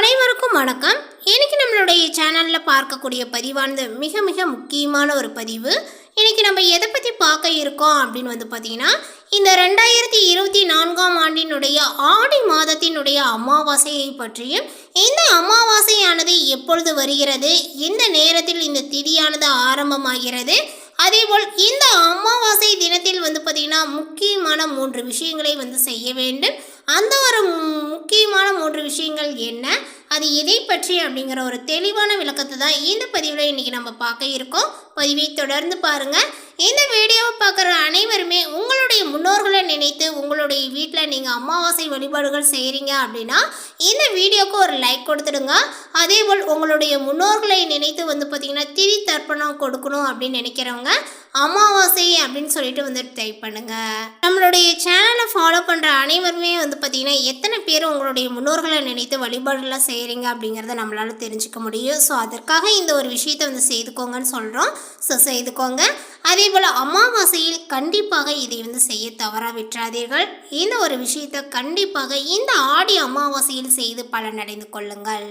அனைவருக்கும் வணக்கம். இன்னைக்கு நம்மளுடைய சேனலில் பார்க்கக்கூடிய பதிவானது மிக மிக முக்கியமான ஒரு பதிவு. இன்னைக்கு நம்ம எதை பற்றி பார்க்க இருக்கோம் அப்படின்னு வந்து பார்த்தீங்கன்னா இந்த ரெண்டாயிரத்தி இருபத்தி நான்காம் ஆண்டினுடைய ஆடி மாதத்தினுடைய அமாவாசையை பற்றியும் இந்த அமாவாசையானது எப்பொழுது வருகிறது எந்த நேரத்தில் இந்த திதியானது ஆரம்பமாகிறது அதேபோல் இந்த அமாவாசை தினத்தில் வந்து பார்த்திங்கன்னா முக்கியமான மூன்று விஷயங்களை வந்து செய்ய வேண்டும். அந்த ஒரு முக்கியமான மூன்று விஷயங்கள் என்ன? அது எதை பற்றி அப்படிங்கிற ஒரு தெளிவான விளக்கத்தை தான் இந்த பதிவில் இன்றைக்கி நம்ம பார்க்க இருக்கோம். பதிவை தொடர்ந்து பாருங்கள் இந்த வீடியோவை பார்க்குற அனைவருமே உங்களுடைய முன்னோர்களை நினைத்து உங்களுடைய வீட்டில் நீங்கள் அமாவாசை வழிபாடுகள் செய்கிறீங்க அப்படின்னா இந்த வீடியோக்கு ஒரு லைக் கொடுத்துடுங்க. அதேபோல் உங்களுடைய முன்னோர்களை நினைத்து வந்து பார்த்திங்கன்னா திரி தர்ப்பணம் கொடுக்கணும் அப்படின்னு நினைக்கிறவங்க அமாவாசை அப்படின்னு சொல்லிட்டு வந்து டைப் பண்ணுங்க. நம்மளுடைய சேனலை ஃபாலோ பண்ணுற அனைவருமே வந்து பார்த்திங்கன்னா எத்தனை பேர் உங்களுடைய முன்னோர்களை நினைத்து வழிபாடுலாம் செய்கிறீங்க அப்படிங்கிறத நம்மளால தெரிஞ்சுக்க முடியும். ஸோ அதற்காக இந்த ஒரு விஷயத்தை வந்து செய்துக்கோங்கன்னு சொல்கிறோம் ஸோ செய்துக்கோங்க. அதே போல் அமாவாசையில் கண்டிப்பாக இதை வந்து செய்ய தவற விட்டுறாதீர்கள் இந்த ஒரு விஷயத்தை கண்டிப்பாக இந்த ஆடி அமாவாசையில் செய்து பலனடைந்து கொள்ளுங்கள்.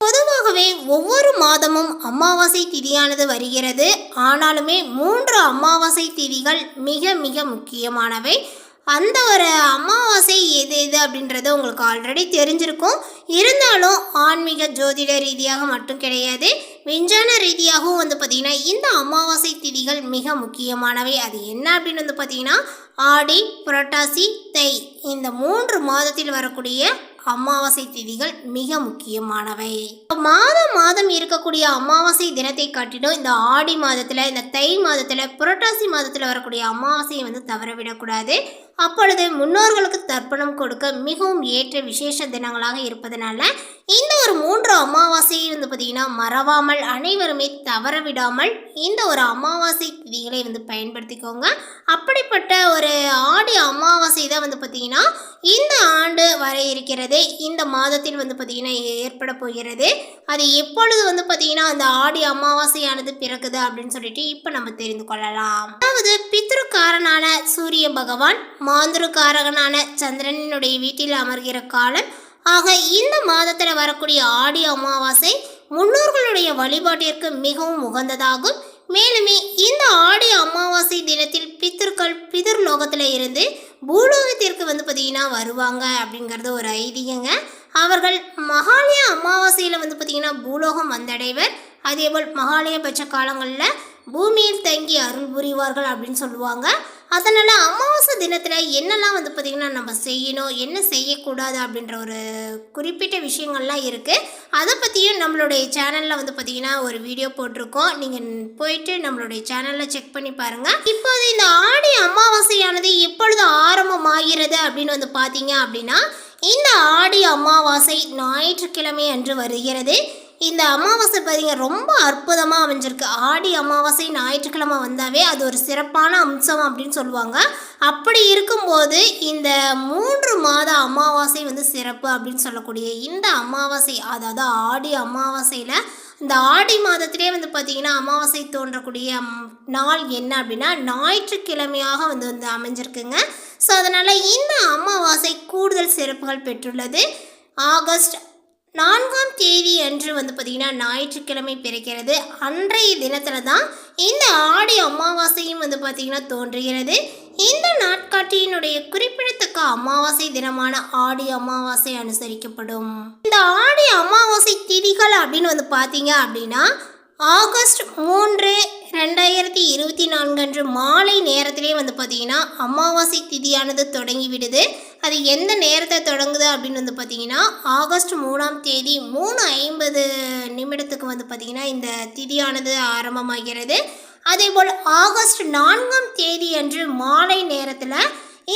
பொதுவாகவே ஒவ்வொரு மாதமும் அமாவாசை திதியானது வருகிறது. ஆனாலுமே மூன்று அமாவாசை திதிகள் மிக மிக முக்கியமானவை. அந்த ஒரு அமாவாசை எது எது அப்படின்றது உங்களுக்கு ஆல்ரெடி தெரிஞ்சிருக்கும். இருந்தாலும் ஆன்மீக ஜோதிட ரீதியாக மட்டும் கிடையாது. விஞ்ஞான ரீதியாகவும் வந்து பார்த்திங்கன்னா இந்த அமாவாசை திதிகள் மிக முக்கியமானவை. அது என்ன அப்படின்னு வந்து பார்த்திங்கன்னா ஆடி புரட்டாசி தை இந்த மூன்று மாதத்தில் வரக்கூடிய அமாவாசை திதிகள் மிக முக்கியமானவை. மாதம் மாதம் இருக்கக்கூடிய அமாவாசை தினத்தை காட்டிலும் இந்த ஆடி மாதத்தில் இந்த தை மாதத்தில் புரட்டாசி மாதத்தில் வரக்கூடிய அமாவாசையை வந்து தவறவிடக்கூடாது. அப்பொழுது முன்னோர்களுக்கு தர்ப்பணம் கொடுக்க மிகவும் ஏற்ற விசேஷ தினங்களாக இருப்பதனால இந்த ஒரு மூன்று அமாவாசையை வந்து பார்த்திங்கன்னா மறவாமல் அனைவருமே தவற விடாமல் இந்த ஒரு அமாவாசை திதிகளை வந்து பயன்படுத்திக்கோங்க. அப்படிப்பட்ட ஒரு ஆடி அமாவாசை தான் வந்து பார்த்திங்கன்னா இந்த ஆண்டு வர இருக்கிறது. இந்த மாதத்தில் வந்து பார்த்திங்கன்னா ஏற்பட போகிறது. அது எப்பொழுது வந்து பார்த்திங்கன்னா அந்த ஆடி அமாவாசையானது பிறக்குது அப்படின்னு சொல்லிட்டு இப்போ நம்ம தெரிந்து கொள்ளலாம். அதாவது பித்ருக்காரனான சூரிய பகவான் மாந்திருக்காரகனான சந்திரனினுடைய வீட்டில் அமர்கிற காலம் ஆக இந்த மாதத்தில் வரக்கூடிய ஆடி அமாவாசை முன்னோர்களுடைய வழிபாட்டிற்கு மிகவும் உகந்ததாகும். மேலுமே இந்த ஆடி அமாவாசை தினத்தில் பித்தர்கள் பிதர் லோகத்தில் இருந்து பூலோகத்திற்கு வந்து பார்த்திங்கன்னா வருவாங்க அப்படிங்கிறது ஒரு ஐதீகங்க. அவர்கள் மகாலய அமாவாசையில் வந்து பார்த்திங்கன்னா பூலோகம் வந்தடைவர். அதேபோல் மகாலயபட்ச காலங்களில் பூமியில் தங்கி அருள் புரிவார்கள் அப்படின்னு சொல்லுவாங்க. அதனால் அமாவாசை தினத்தில் என்னெல்லாம் வந்து பார்த்திங்கன்னா நம்ம செய்யணும் என்ன செய்யக்கூடாது அப்படின்ற ஒரு குறிப்பிட்ட விஷயங்கள்லாம் இருக்குது அதை பற்றியும் நம்மளுடைய சேனலில் வந்து பார்த்திங்கன்னா ஒரு வீடியோ போட்டிருக்கோம். நீங்கள் போயிட்டு நம்மளுடைய சேனலில் செக் பண்ணி பாருங்கள் இப்போது இந்த ஆடி அமாவாசையானது எப்பொழுது ஆரம்பமாகிறது அப்படின்னு வந்து பார்த்தீங்க அப்படின்னா இந்த ஆடி அமாவாசை ஞாயிற்றுக்கிழமை அன்று வருகிறது. இந்த அமாவாசை பார்த்திங்க ரொம்ப அற்புதமாக அமைஞ்சிருக்கு. ஆடி அமாவாசை ஞாயிற்றுக்கிழமை வந்தாவே அது ஒரு சிறப்பான அம்சம் அப்படின்னு சொல்லுவாங்க. அப்படி இருக்கும்போது இந்த மூன்று மாத அமாவாசை வந்து சிறப்பு அப்படின்னு சொல்லக்கூடிய இந்த அமாவாசை அதாவது ஆடி அமாவாசையில் இந்த ஆடி மாதத்திலே வந்து பார்த்திங்கன்னா அமாவாசை தோன்றக்கூடிய நாள் என்ன அப்படின்னா ஞாயிற்றுக்கிழமையாக வந்து வந்து அமைஞ்சிருக்குங்க. ஸோ அதனால் இந்த அமாவாசை கூடுதல் சிறப்புகள் பெற்றுள்ளது. ஆகஸ்ட் நான்காம் தேதி அன்று வந்து பார்த்திங்கன்னா ஞாயிற்றுக்கிழமை பிறக்கிறது. அன்றைய தினத்தில் தான் இந்த ஆடி அமாவாசையும் வந்து பார்த்திங்கன்னா தோன்றுகிறது. இந்த நாட்காட்டியினுடைய குறிப்பிடத்தக்க அமாவாசை தினமான ஆடி அமாவாசை அனுசரிக்கப்படும். இந்த ஆடி அமாவாசை திதிகள் அப்படின்னு வந்து பார்த்தீங்க அப்படின்னா ஆகஸ்ட் மூன்று ரெண்டாயிரத்தி இருபத்தி நான்கு அன்று மாலை நேரத்திலே வந்து பார்த்திங்கன்னா அமாவாசை திதியானது தொடங்கி விடுது. அது எந்த நேரத்தை தொடங்குது அப்படின்னு வந்து பார்த்தீங்கன்னா ஆகஸ்ட் மூணாம் தேதி மூணு ஐம்பது நிமிடத்துக்கு வந்து பார்த்தீங்கன்னா இந்த திதியானது ஆரம்பமாகிறது. அதேபோல் ஆகஸ்ட் நான்காம் தேதி அன்று மாலை நேரத்தில்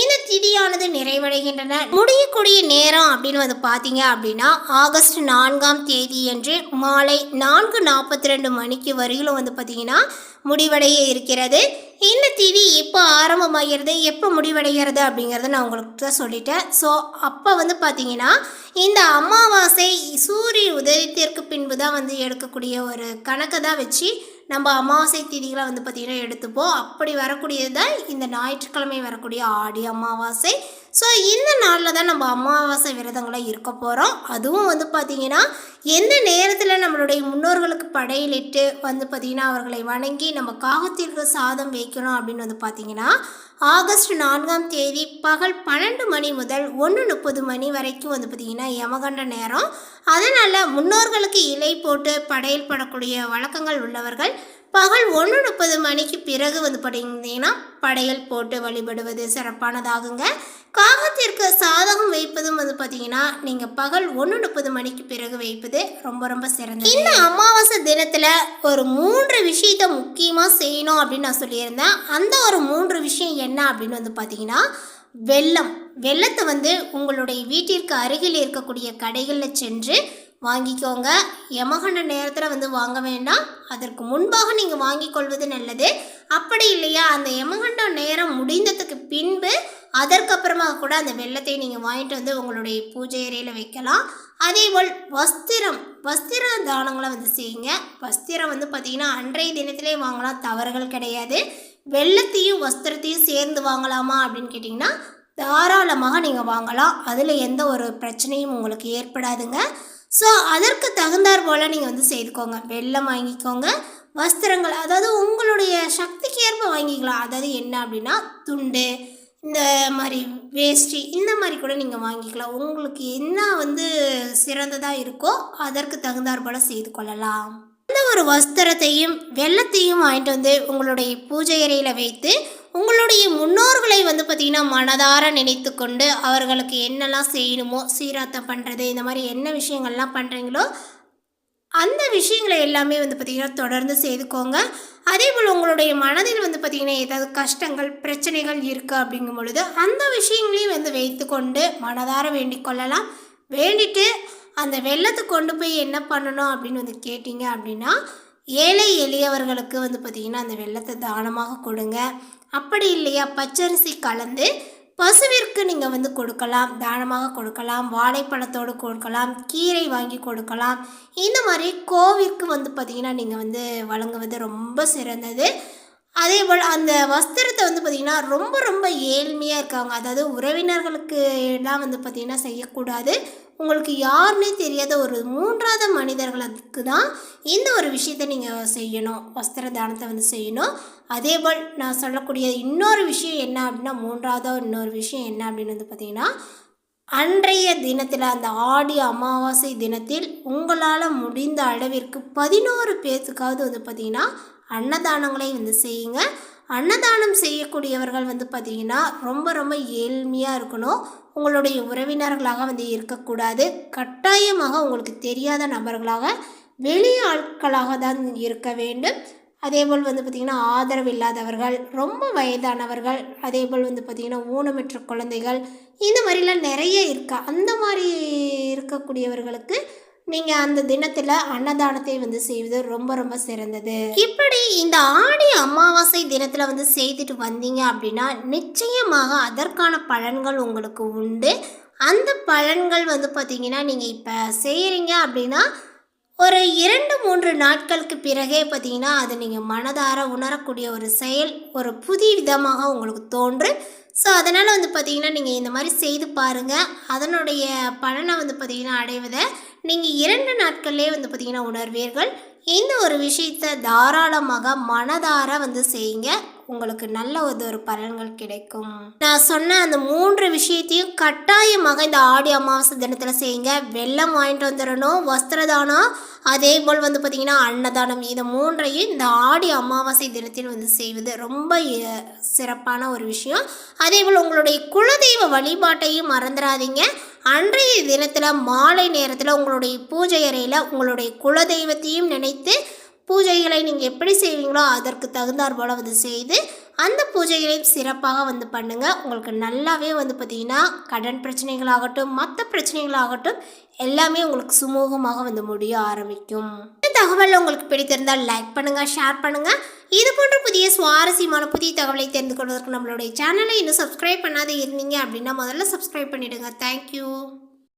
இந்த திதியானது நிறைவடைகின்றன. முடியக்கூடிய நேரம் அப்படின்னு வந்து பார்த்தீங்க அப்படின்னா ஆகஸ்ட் நான்காம் தேதி என்று மாலை நான்கு நாற்பத்தி ரெண்டு மணிக்கு வரையிலும் வந்து பார்த்தீங்கன்னா முடிவடைய இருக்கிறது. இந்த திதி இப்போ எப்போ ஆரம்பமாகிறது எப்போ முடிவடைகிறது அப்படிங்கிறத நான் உங்களுக்கு தான் சொல்லிட்டேன். ஸோ அப்போ வந்து பார்த்தீங்கன்னா இந்த அமாவாசை சூரிய உதயத்திற்கு பின்பு தான் வந்து எடுக்கக்கூடிய ஒரு கணக்கை தான் வச்சு நம்ம அமாவாசை தேதிகளை வந்து பார்த்திங்கன்னா எடுத்துப்போம். அப்படி வரக்கூடியது தான் இந்த ஞாயிற்றுக்கிழமை வரக்கூடிய ஆடி அமாவாசை. ஸோ இந்த நாளில் தான் நம்ம அமாவாசை விரதங்களை இருக்க போகிறோம் அதுவும் வந்து பார்த்திங்கன்னா எந்த நேரத்தில் நம்மளுடைய முன்னோர்களுக்கு படையலிட்டு வந்து பார்த்திங்கன்னா அவர்களை வணங்கி நம்ம காகத்திற்கு சாதம் வைக்கணும் அப்படின்னு வந்து பார்த்திங்கன்னா ஆகஸ்ட் நான்காம் தேதி பகல் பன்னெண்டு மணி முதல் ஒன்று முப்பது மணி வரைக்கும் வந்து பார்த்திங்கன்னா யமகண்ட நேரம். அதனால் முன்னோர்களுக்கு இலை போட்டு படையல் படக்கூடிய வழக்கங்கள் உள்ளவர்கள் பகல் ஒன்று முப்பது மணிக்கு பிறகு வந்து பார்த்தீங்கன்னா படையல் போட்டு வழிபடுவது சிறப்பானதாகுங்க. காகத்திற்கு சாதகம் வைப்பதும் வந்து பார்த்தீங்கன்னா நீங்கள் பகல் ஒன்று முப்பது மணிக்கு பிறகு வைப்பது ரொம்ப ரொம்ப சிறந்தது. இந்த அமாவாசை தினத்தில் ஒரு மூன்று விஷயத்தை முக்கியமாக செய்யணும் அப்படின்னு நான் சொல்லியிருந்தேன். அந்த ஒரு மூன்று விஷயம் என்ன அப்படின்னு வந்து பார்த்தீங்கன்னா வெள்ளம். வெள்ளத்தை வந்து உங்களுடைய வீட்டிற்கு அருகில் இருக்கக்கூடிய கடைகளில் சென்று வாங்கிக்கோங்க. யமகண்ட நேரத்தில் வந்து வாங்க வேண்டாம். அதற்கு முன்பாக நீங்கள் வாங்கி கொள்வது நல்லது. அப்படி இல்லையா? அந்த யமகண்ட நேரம் முடிந்ததுக்கு பின்பு அதற்கப்புறமாக கூட அந்த வெள்ளத்தை நீங்கள் வாங்கிட்டு வந்து உங்களுடைய பூஜை அறையில் வைக்கலாம். அதேபோல் வஸ்திரம். வஸ்திர தானங்களை வந்து செய்யுங்க. வஸ்திரம் வந்து பார்த்திங்கன்னா அன்றைய தினத்திலே வாங்கலாம். தவறுகள் கிடையாது. வெள்ளத்தையும் வஸ்திரத்தையும் சேர்ந்து வாங்கலாமா அப்படின்னு கேட்டிங்கன்னா தாராளமாக நீங்கள் வாங்கலாம். அதில் எந்த ஒரு பிரச்சனையும் உங்களுக்கு ஏற்படாதுங்க. ஸோ அதற்கு தகுந்தார் போல் நீங்கள் வந்து செய்துக்கோங்க. வெள்ளம் வாங்கிக்கோங்க. வஸ்திரங்கள் அதாவது உங்களுடைய சக்திக்கு ஏற்ப வாங்கிக்கலாம். அதாவது என்ன அப்படின்னா துண்டு இந்த மாதிரி வேஷ்டி இந்த மாதிரி கூட நீங்கள் வாங்கிக்கலாம். உங்களுக்கு என்ன வந்து சிறந்ததாக இருக்கோ அதற்கு தகுந்தார் போல் செய்து கொள்ளலாம் எந்த ஒரு வஸ்திரத்தையும் வெள்ளத்தையும் வாங்கிட்டு வந்து உங்களுடைய பூஜை அறையில் வைத்து உங்களுடைய முன்னோர்களை வந்து பார்த்திங்கன்னா மனதார நினைத்து கொண்டு அவர்களுக்கு என்னெல்லாம் செய்யணுமோ சீராத்தம் பண்ணுறது இந்த மாதிரி என்ன விஷயங்கள்லாம் பண்ணுறீங்களோ அந்த விஷயங்களை எல்லாமே வந்து பார்த்திங்கன்னா தொடர்ந்து செய்துக்கோங்க. அதே போல் உங்களுடைய மனதில் வந்து பார்த்திங்கன்னா ஏதாவது கஷ்டங்கள் பிரச்சனைகள் இருக்குது அப்படிங்கும் பொழுது அந்த விஷயங்களையும் வந்து வைத்துக்கொண்டு மனதார வேண்டிக் கொள்ளலாம். வேண்டிட்டு அந்த வெள்ளத்தை கொண்டு போய் என்ன பண்ணணும் அப்படின்னு வந்து கேட்டிங்க அப்படின்னா ஏழை எளியவர்களுக்கு வந்து பார்த்திங்கன்னா அந்த வெள்ளத்தை தானமாக கொடுங்க. அப்படி இல்லையா பச்சரிசி கலந்து பசுவிற்கு நீங்கள் வந்து கொடுக்கலாம். தானமாக கொடுக்கலாம். வாழைப்பழத்தோடு கொடுக்கலாம். கீரை வாங்கி கொடுக்கலாம். இந்த மாதிரி கோவிற்கு வந்து பார்த்திங்கன்னா நீங்கள் வந்து வழங்குவது ரொம்ப சிறந்தது. அதே போல் அந்த வஸ்திரத்தை வந்து பார்த்திங்கன்னா ரொம்ப ரொம்ப ஏழ்மையாக இருக்காங்க. அதாவது உறவினர்களுக்கு எல்லாம் வந்து பார்த்திங்கன்னா செய்யக்கூடாது. உங்களுக்கு யாருன்னே தெரியாத ஒரு மூன்றாவது மனிதர்களுக்கு தான் இந்த ஒரு விஷயத்தை நீங்கள் செய்யணும். வஸ்திர தானத்தை வந்து செய்யணும். அதே போல் நான் சொல்லக்கூடிய இன்னொரு விஷயம் என்ன அப்படின்னா மூன்றாவது இன்னொரு விஷயம் என்ன அப்படின்னு வந்து பார்த்திங்கன்னா அன்றைய தினத்தில் அந்த ஆடி அமாவாசை தினத்தில் உங்களால் முடிந்த அளவிற்கு பதினோரு பேர்த்துக்காவது வந்து பார்த்திங்கன்னா அன்னதானங்களை வந்து செய்யுங்க. அன்னதானம் செய்யக்கூடியவர்கள் வந்து பார்த்திங்கன்னா ரொம்ப ரொம்ப ஏழ்மையாக இருக்கணும். உங்களுடைய உறவினர்களாக வந்து இருக்கக்கூடாது. கட்டாயமாக உங்களுக்கு தெரியாத நபர்களாக வெளி ஆட்களாக தான் இருக்க வேண்டும். அதேபோல் வந்து பார்த்திங்கன்னா ஆதரவு இல்லாதவர்கள் ரொம்ப வயதானவர்கள் அதேபோல் வந்து பார்த்திங்கன்னா ஊனமற்ற குழந்தைகள் இந்த மாதிரிலாம் நிறைய இருக்கா? அந்த மாதிரி இருக்கக்கூடியவர்களுக்கு நீங்கள் அந்த தினத்தில் அன்னதானத்தை வந்து செய்வது ரொம்ப ரொம்ப சிறந்தது. இப்படி இந்த ஆடி அமாவாசை தினத்தில் வந்து செய்துட்டு வந்தீங்க அப்படின்னா நிச்சயமாக அதற்கான பலன்கள் உங்களுக்கு உண்டு. அந்த பலன்கள் வந்து பார்த்தீங்கன்னா நீங்கள் இப்போ செய்கிறீங்க அப்படின்னா ஒரு இரண்டு மூன்று நாட்களுக்கு பிறகே பார்த்தீங்கன்னா அது நீங்கள் மனதார உணரக்கூடிய ஒரு செயல் ஒரு புதிய விதமாக உங்களுக்கு தோன்றும். ஸோ அதனால் வந்து பார்த்தீங்கன்னா நீங்கள் இந்த மாதிரி செய்து பாருங்கள் அதனுடைய பலனை வந்து பார்த்தீங்கன்னா அடைவதை நீங்கள் இரண்டு நாட்கள்லேயே வந்து பார்த்தீங்கன்னா உணர்வீர்கள். இந்த ஒரு விஷயத்தை தாராளமாக மனதார வந்து செய்யுங்க. உங்களுக்கு நல்ல ஒரு பலன்கள் கிடைக்கும். நான் சொன்ன அந்த மூன்று விஷயத்தையும் கட்டாயமாக இந்த ஆடி அமாவாசை தினத்தில் செய்யுங்க. வெள்ளம் வாங்கிட்டு வந்துடணும் வஸ்திரதானம் அதே போல் வந்து பார்த்திங்கன்னா அன்னதானம். இது மூன்றையும் இந்த ஆடி அமாவாசை தினத்தில் வந்து செய்வது ரொம்ப சிறப்பான ஒரு விஷயம். அதே போல் உங்களுடைய குலதெய்வ வழிபாட்டையும் மறந்துடாதீங்க. அன்றைய தினத்தில் மாலை நேரத்தில் உங்களுடைய பூஜை அறையில் உங்களுடைய குலதெய்வத்தையும் நினைத்து பூஜைகளை நீங்கள் எப்படி செய்வீங்களோ அதற்கு தகுந்தாற் போல் வந்து செய்து அந்த பூஜைகளையும் சிறப்பாக வந்து பண்ணுங்கள் உங்களுக்கு நல்லாவே வந்து பார்த்திங்கன்னா கடன் பிரச்சனைகளாகட்டும் மற்ற பிரச்சனைகளாகட்டும் எல்லாமே உங்களுக்கு சுமூகமாக வந்து முடிய ஆரம்பிக்கும். இந்த தகவல் உங்களுக்கு பிடித்திருந்தால் லைக் பண்ணுங்கள் ஷேர் பண்ணுங்கள் இது போன்ற புதிய சுவாரஸ்யமான புதிய தகவலை தெரிந்து கொள்வதற்கு நம்மளுடைய சேனலை இன்னும் சப்ஸ்கிரைப் பண்ணாத இருந்தீங்க அப்படின்னா முதல்ல சப்ஸ்கிரைப் பண்ணிவிடுங்க தேங்க்யூ